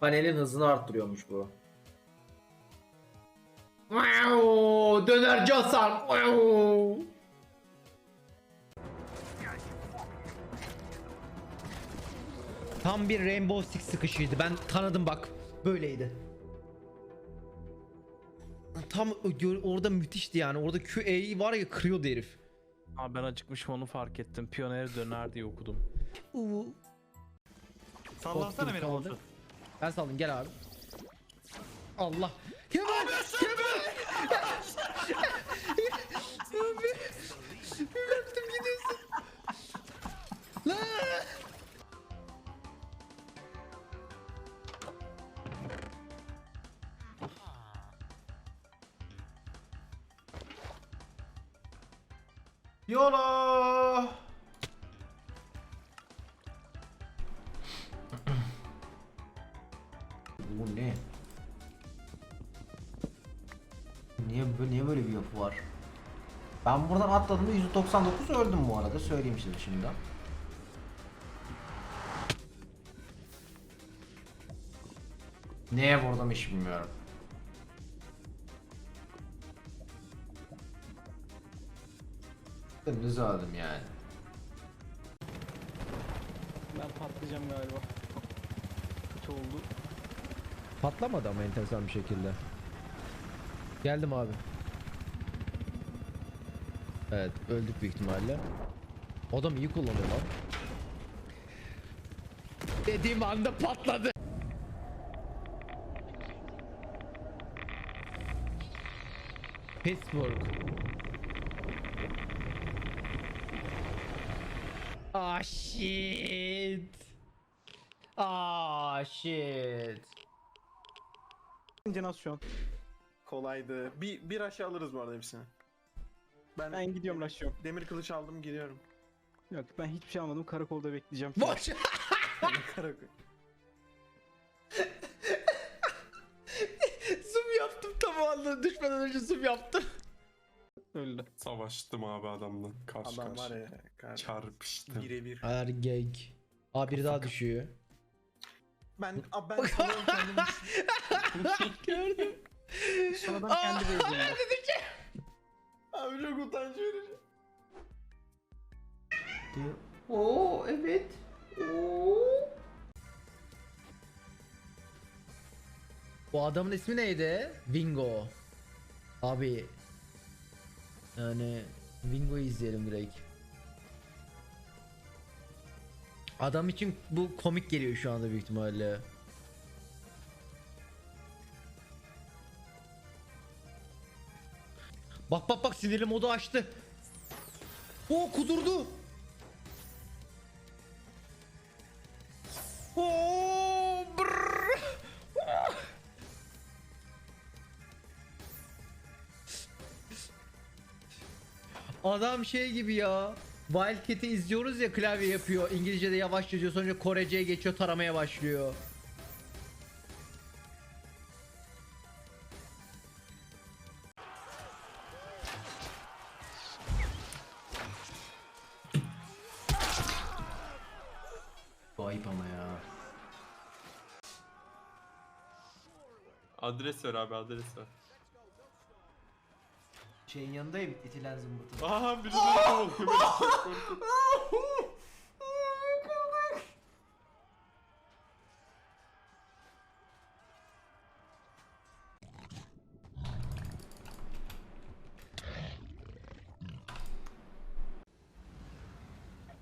Panelin hızını arttırıyormuş bu. Wow, dönerci Hasan. Wow. Tam bir Rainbow Six sıkışıydı. Ben tanıdım bak. Böyleydi. Tam orada müthişti yani. Orada QA'yı var ya kırıyordu herif. Abi ben acıkmışım onu fark ettim. Pioneer döner diye okudum. Uuu. Sallasana beni olsun. Ben saldım gel abi. Allah. Kemal! Kemal! abi! Bıraktım gidiyorsun. Lan! Yola. Ne? Niye niye böyle bir yapı var? Ben buradan atladığımda 199 öldüm bu arada söyleyeyim size şimdi. Neye vurdum hiç bilmiyorum. Dümdüz öldüm yani. Ben patlayacağım galiba. Kötü oldu. Patlamadı ama enteresan bir şekilde. Geldim abi. Evet öldük büyük ihtimalle. Adam iyi kullanıyor lan. Dediğim anda patladı. Pittsburgh. Ah shit. Ah shit. Jenerasyon. Kolaydı. Bir, bir aşağı alırız bu arada hepsini. Ben, Ben gidiyorum Raşyo. demir kılıç aldım gidiyorum. Yok ben hiçbir şey almadım. Karakolda bekleyeceğim. Boş. Karakol. zoom yaptım tam o anda düşmeden önce zoom yaptım. Öldü. Savaştım abi adamla. Karşı Adam var ya. Kar... Çarpıştım. Birebir. Ergek. Aa biri daha düşüyor. Ben, abi ben sanırım kendim Gördüm. Sonradan kendi bezdim. Abi çok utanç verici. Oo evet. Oo. Bu adamın ismi neydi? Wingo. Abi. Yani Wingo'yu izleyelim direkt. Adam için bu komik geliyor şu anda büyük ihtimalle. Bak bak bak sinirli modu açtı. O kudurdu. Oo, brrr. Adam şey gibi ya. Wildcat'i izliyoruz ya klavye yapıyor. İngilizce'de yavaş yazıyor sonra Korece'ye geçiyor taramaya başlıyor. Ayıp ama ya. Adres ver abi adres ver. Şeyin yanındayım itilen zımbırtı. Aha biri çok korkuttu.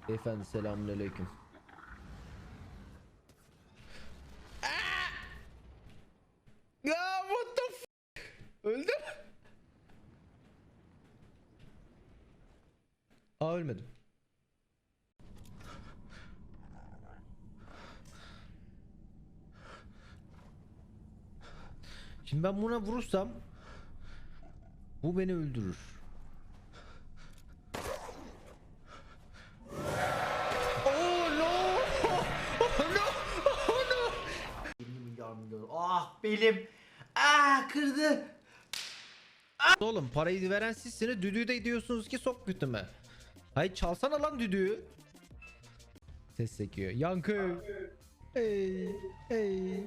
Beyefendi selamünaleyküm. Ya what the f Öldü mü? Aa ölmedim. Şimdi ben buna vurursam bu beni öldürür. Oh no! Oh no! Oh no! 20 milyar milyon. Ah belim. Ah kırdı. Oğlum parayı veren sizsiniz düdüğü de diyorsunuz ki sok götüme. Hayır çalsana lan düdüğü. Ses sekiyor. Yankı. Hey, hey.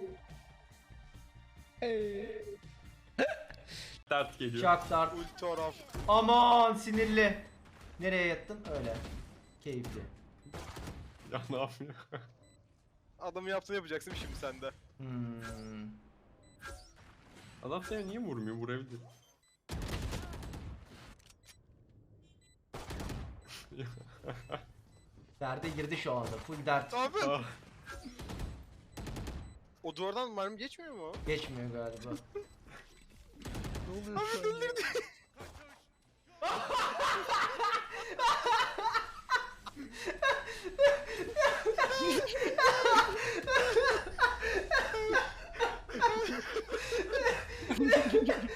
Dert geliyor. Çak dart. Ultoraf. Aman sinirli. Nereye yattın? Öyle. Keyifli. Ya ne yapıyor? Adamın yaptığını yapacaksın şimdi sende. Hmm. Adam seni niye vurmuyor? Vurabilir. Derde girdi şu anda. Full dert. Abi. Ah, O duvardan mermi geçmiyor mu? Geçmiyor galiba. Abi öldürdü.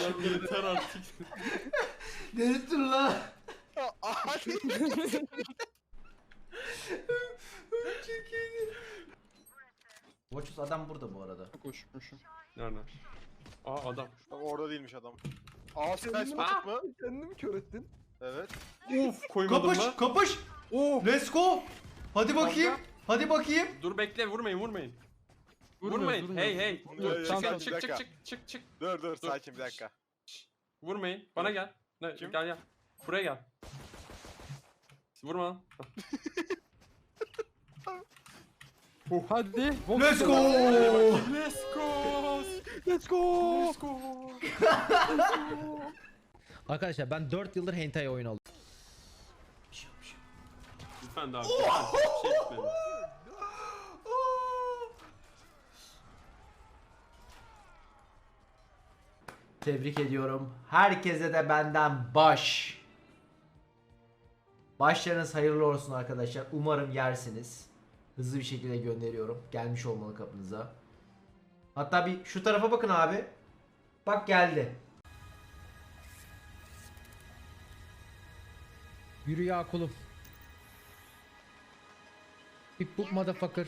adam yeter artık. Delirttin lan. Abi. Watchus adam burada bu arada. Koşmuşum. Nerede? Aa adam. Ama orada değilmiş adam. Aa sen spotted mı? Kendimi kör ettin. Evet. Uf koymadım Kapış, lan. kapış. Let's go. Hadi bakayım. Hadi bakayım. Dur bekle vurmayın vurmayın. Vurmuyor, vurmayın. vurmuyor. Hey hey. Dur, Dur dur, çık dur, çık bir çık dakika. çık çık çık. Dur dur Dur. sakin bir dakika. Vurmayın. Bana gel. Ne, Kim? Gel gel. Buraya gel. Vurma lan. Hadi. Let's go. Let's go. Let's go. Let's go. Arkadaşlar ben 4 yıldır hentai oyun aldım. Lütfen daha. Bir şey etmeyin. Tebrik ediyorum. Herkese de benden baş. Başlarınız hayırlı olsun arkadaşlar. Umarım yersiniz. Hızlı bir şekilde gönderiyorum. Gelmiş olmalı kapınıza. Hatta bir şu tarafa bakın abi. Bak geldi. Yürü ya kulum. Bip boop motherfucker.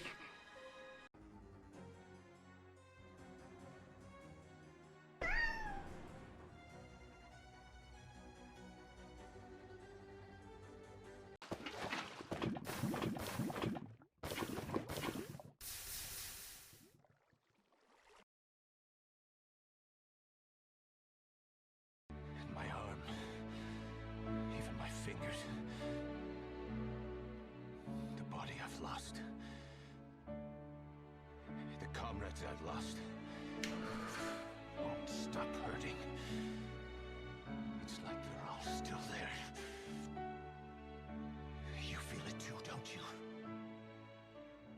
comrades I've lost won't stop hurting. It's like they're all still there. You feel it too, don't you?